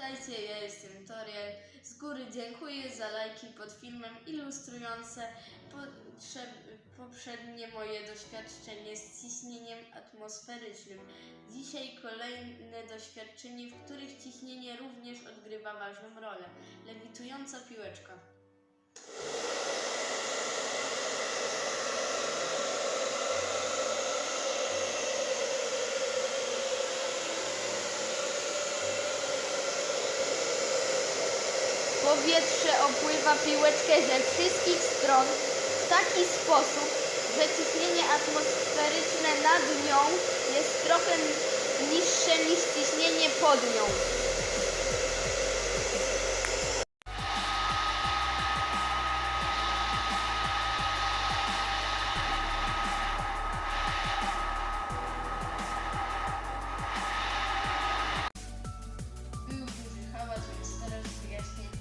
Witajcie, ja jestem Toriel. Z góry dziękuję za lajki pod filmem ilustrujące poprzednie moje doświadczenie z ciśnieniem atmosferycznym. Dzisiaj kolejne doświadczenie, w których ciśnienie również odgrywa ważną rolę. Lewitująca piłeczka. Powietrze opływa piłeczkę ze wszystkich stron w taki sposób, że ciśnienie atmosferyczne nad nią jest trochę niższe niż ciśnienie pod nią. Był duży hałas, więc teraz wyjaśnię